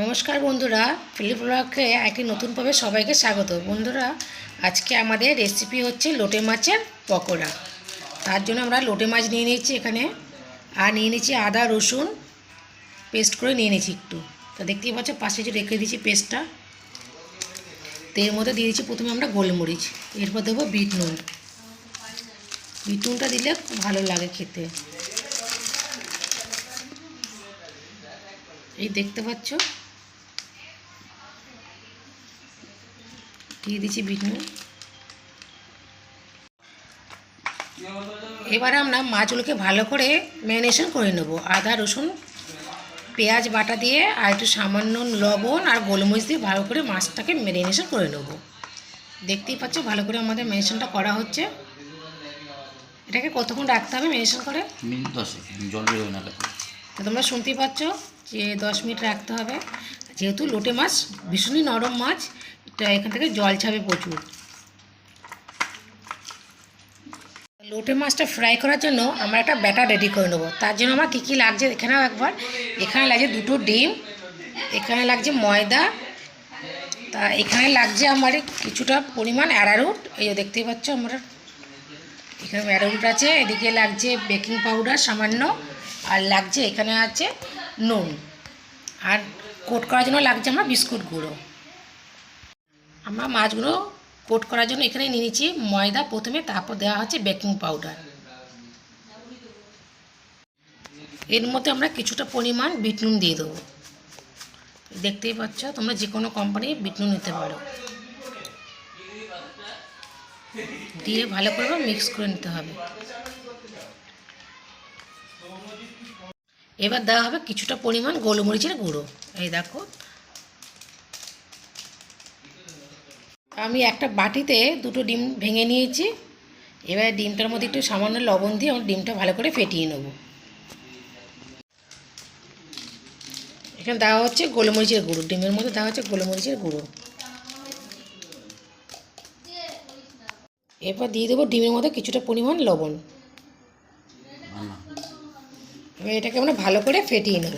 নমস্কার বন্ধুরা ফিলিপ ব্লগকে একটি নতুন পর্বে সবাইকে স্বাগত। বন্ধুরা, আজকে আমাদের রেসিপি হচ্ছে লোটে মাছের পকোড়া। তার জন্য আমরা লোটে মাছ নিয়ে নিয়েছি এখানে। আর নিয়ে নিয়েছি আদা, রসুন, পেস্ট করে নিয়ে নিয়েছি একটু। তা দেখতেই পাচ্ছ, পাশে যে রেখে দিয়েছি পেস্টটা তো এর মধ্যে দিয়ে দিচ্ছি প্রথমে আমরা গোলমরিচ, এরপর দেবো বিট নুন। বিট নুনটা দিলে খুব ভালো লাগে খেতে। এই দেখতে পাচ্ছ দিয়ে দিচ্ছি বিট। নুন এবারে আমরা মাছগুলোকে ভালো করে ম্যারিনেশন করে নেব। আদা রসুন পেঁয়াজ বাটা দিয়ে আর একটু সামান্য লবণ আর গোলমরিচ দিয়ে ভালো করে মাছটাকে ম্যারিনেশন করে নেব। দেখতেই পাচ্ছ ভালো করে আমাদের ম্যারিনেশনটা করা হচ্ছে। এটাকে কতক্ষণ রাখতে হবে ম্যারিনেশন করে? মিনিট দশেক জল বেরোবে না তো তোমরা শুনতেই পাচ্ছ যে দশ মিনিট রাখতে হবে। যেহেতু লোটে মাছ ভীষণই নরম মাছ এটা এখান থেকে জল ছাবে প্রচুর। লোটে মাছটা ফ্রাই করার জন্য আমরা একটা ব্যাটার রেডি করে নেব। তার জন্য আমার কী কী লাগছে এখানেও একবার। এখানে লাগছে দুটো ডিম, এখানে লাগছে ময়দা, তা এখানে লাগছে আমার কিছুটা পরিমাণ অ্যারারুট এই যে দেখতেই পাচ্ছ আমরা, এখানে অ্যারারুট আছে, এদিকে লাগছে বেকিং পাউডার সামান্য, আর লাগছে এখানে আছে নুন। আর কোট করার জন্য লাগছে আমার বিস্কুট গুঁড়ো। আমরা মাছগুলো কোট করার জন্য এখানে নিয়ে নিচ্ছি ময়দা। প্রথমে তারপর দেওয়া হচ্ছে বেকিং পাউডার। এর মধ্যে আমরা কিছুটা পরিমাণ বিটনুন দিয়ে দেবো। দেখতেই পাচ্ছ, তোমরা যে কোনো কোম্পানির বিটনুন নিতে পারো। দিয়ে ভালো করে মিক্স করে নিতে হবে। এবার দেওয়া হবে কিছুটা পরিমাণ গোলমরিচের গুঁড়ো। এই দেখো আমি একটা বাটিতে দুটো ডিম ভেঙে নিয়েছি। এবার ডিমটার মধ্যে একটু সামান্য লবণ দিয়ে আমার ডিমটা ভালো করে ফেটিয়ে নেব। এখানে দেওয়া হচ্ছে গোলমরিচের গুঁড়ো। ডিমের মধ্যে দেওয়া হচ্ছে গোলমরিচের গুঁড়ো। এরপর দিয়ে দেবো ডিমের মধ্যে কিছুটা পরিমাণ লবণ। এবার এটাকে আমরা ভালো করে ফেটিয়ে নেব।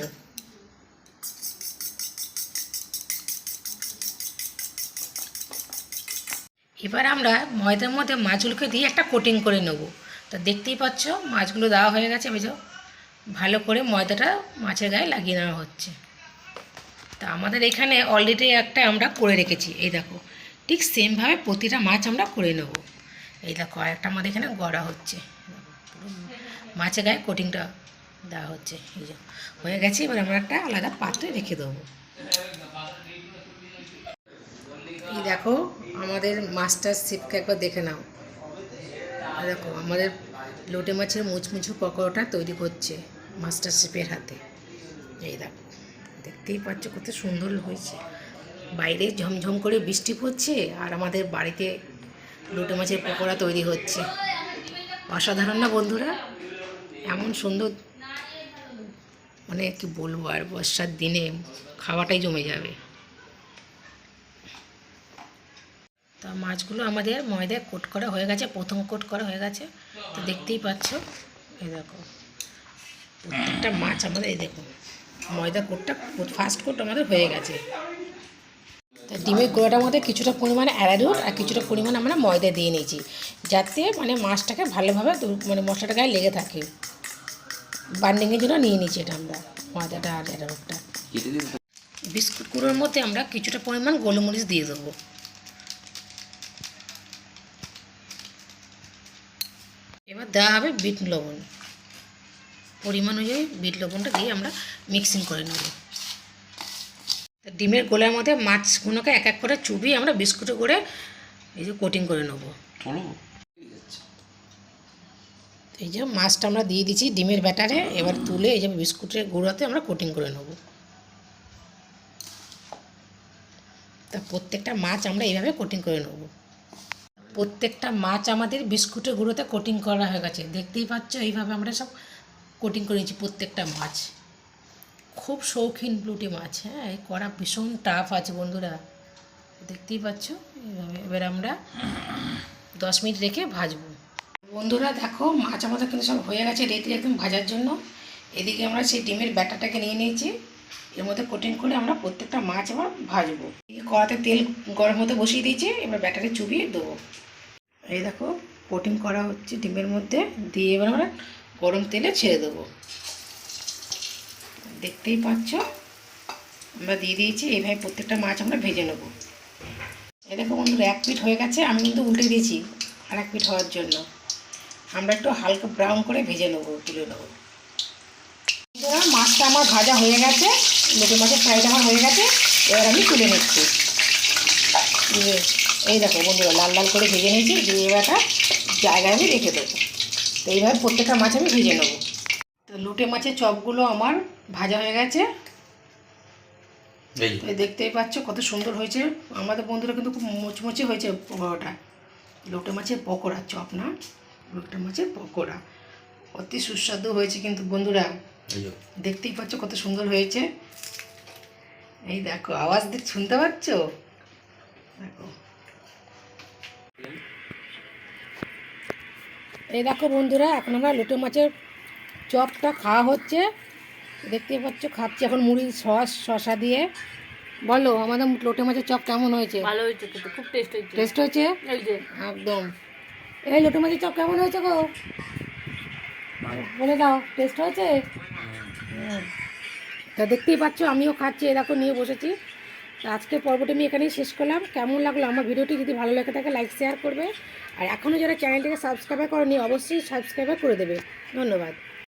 এবার আমরা ময়দার মধ্যে মাছগুলোকে দিয়ে একটা কোটিং করে নেব। তা দেখতেই পাচ্ছ, মাছগুলো দেওয়া হয়ে গেছে বুঝো ভালো করে ময়দাটা মাছের গায়ে লাগিয়ে নেওয়া হচ্ছে। তা আমাদের এখানে অলরেডি একটা আমরা করে রেখেছি, এই দেখো। ঠিক সেমভাবে প্রতিটা মাছ আমরা করে নেব। এই দেখো, আর একটা আমাদের এখানে গড়া হচ্ছে। মাছের গায়ে কোটিংটা দেওয়া হচ্ছে, এই হয়ে গেছে, এবার আমরা একটা আলাদা পাত্রে রেখে দেবো। দেখো, আমাদের মাছটার শিপকে একবার দেখে নাও। দেখো, আমাদের লোটে মাছের মুচমুচু পকোড়াটা তৈরি করছে মাস্টার শিপের হাতে। এই দেখো, দেখতেই পাচ্ছ কত সুন্দর হয়েছে। বাইরে ঝমঝম করে বৃষ্টি পড়ছে আর আমাদের বাড়িতে লোটে মাছের পকোড়া তৈরি হচ্ছে। অসাধারণ না বন্ধুরা? এমন সুন্দর মানে কি বলব আর বর্ষার দিনে খাওয়াটাই জমে যাবে। তা মাছগুলো আমাদের ময়দায় কোট করা হয়ে গেছে প্রথম কোট করা হয়ে গেছে। তো দেখতেই পাচ্ছ এই দেখো প্রত্যেকটা মাছ আমাদের এই দেখো ময়দা কোটটা ফার্স্ট কোট আমাদের হয়ে গেছে। তা ডিমের গোড়াটার মধ্যে কিছুটা পরিমাণে অ্যারারুট আর কিছুটা পরিমাণ আমরা ময়দা দিয়ে নিয়েছি যাতে মানে মাছটাকে ভালোভাবে মানে মশলাটা গায়ে লেগে থাকে। বান্ডিংয়ের জন্য নিয়ে নিয়েছি এটা আমরা ময়দাটা আর অ্যারারুটটা। বিস্কুট গুঁড়োর মধ্যে আমরা কিছুটা পরিমাণ গোলমরিচ দিয়ে দেবো এবার দেওয়া হবে বিট লবণ। পরিমাণ অনুযায়ী বিট লবণটা দিয়ে আমরা মিক্সিং করে নেব। ডিমের গোলার মধ্যে মাছগুলোকে এক এক করে চুবিয়ে আমরা বিস্কুটে করে এই যে কোটিং করে নেব। এই যে মাছটা আমরা দিয়ে দিচ্ছি ডিমের ব্যাটারে এবার তুলে এই যে বিস্কুটের গুঁড়োতে আমরা কোটিং করে নেব। তা প্রত্যেকটা মাছ আমরা এইভাবে কোটিং করে নেব। প্রত্যেকটা মাছ আমাদের বিস্কুটের গুঁড়োতে কোটিং করা হয়ে গেছে। দেখতেই পাচ্ছ, এইভাবে আমরা সব কোটিং করে নিয়েছি প্রত্যেকটা মাছ। খুব শৌখিন ব্লুটি মাছ হ্যাঁ এই করা ভীষণ টাফ আছে বন্ধুরা। দেখতেই পাচ্ছ, এইভাবে। এবার আমরা দশ মিনিট রেখে ভাজবো। বন্ধুরা, দেখো, মাছ আমাদের কিন্তু সব হয়ে গেছে রেডি একদম ভাজার জন্য। এদিকে আমরা সেই ডিমের ব্যাটারটাকে নিয়ে নিয়েছি। এর মধ্যে কোটিং করে আমরা প্রত্যেকটা মাছ আবার ভাজবো। এই কড়াতে তেল গরম হতে বসিয়ে দিয়েছি, এবার ব্যাটারে চুবিয়ে দেবো। এই দেখো কোটিং করা হচ্ছে ডিমের মধ্যে। দিয়ে এবার আমরা গরম তেলে ছেড়ে দেবো। দেখতেই পাচ্ছ? আমরা দিয়ে দিয়েছি, এইভাবে প্রত্যেকটা মাছ আমরা ভেজে নেব। এই দেখো বন্ধুরা, এক পিঠ হয়ে গেছে, আমি কিন্তু উল্টে দিয়েছি আর এক পিঠ হওয়ার জন্য। আমরা একটু হালকা ব্রাউন করে ভেজে নেব, তুলে নেব। মাছটা আমার ভাজা হয়ে গেছে লোকের মাছের ফ্রাইটা আমার হয়ে গেছে, এবার আমি তুলে নিচ্ছি। এই দেখো বন্ধুরা লাল লাল করে ভেজে নিয়েছি দিয়ে এবার একটা জায়গায় আমি রেখে দেবো। তো এইভাবে প্রত্যেকটা মাছ আমি ভেজে নেব। তো লুটে মাছের চপগুলো আমার ভাজা হয়ে গেছে। দেখতেই পাচ্ছ কত সুন্দর হয়েছে। আমাদের বন্ধুরা কিন্তু খুব মুচমুচে হয়েছে পকোড়াটা। লোটে মাছের পকোড়া চপ না লোটে মাছের পকোড়া। অতি সুস্বাদু হয়েছে কিন্তু বন্ধুরা। দেখতেই পাচ্ছ কত সুন্দর হয়েছে। এই দেখো আওয়াজ শুনতে পাচ্ছ? দেখো। এই দেখো বন্ধুরা এখন আমরা লোটে মাছের চপটা খাওয়া হচ্ছে। দেখতেই পাচ্ছ খাচ্ছি এখন মুড়ি সস শসা দিয়ে। বলো আমাদের লোটে মাছের চপ কেমন হয়েছে? ভালো হয়েছে খুব টেস্ট হয়েছে। টেস্ট হয়েছে? একদম। এই লোটে মাছের চপ কেমন হয়েছে গো? বলে দাও টেস্ট হয়েছে। তা দেখতেই পাচ্ছ আমিও খাচ্ছি এরকম নিয়ে বসেছি। তা আজকের পর্বটি আমি এখানেই শেষ করলাম। কেমন লাগল আমার ভিডিওটি যদি ভালো লেগে থাকে লাইক শেয়ার করবে। আর এখনও যারা চ্যানেলটিকে সাবস্ক্রাইব করেনি, অবশ্যই সাবস্ক্রাইব করে দেবে। ধন্যবাদ।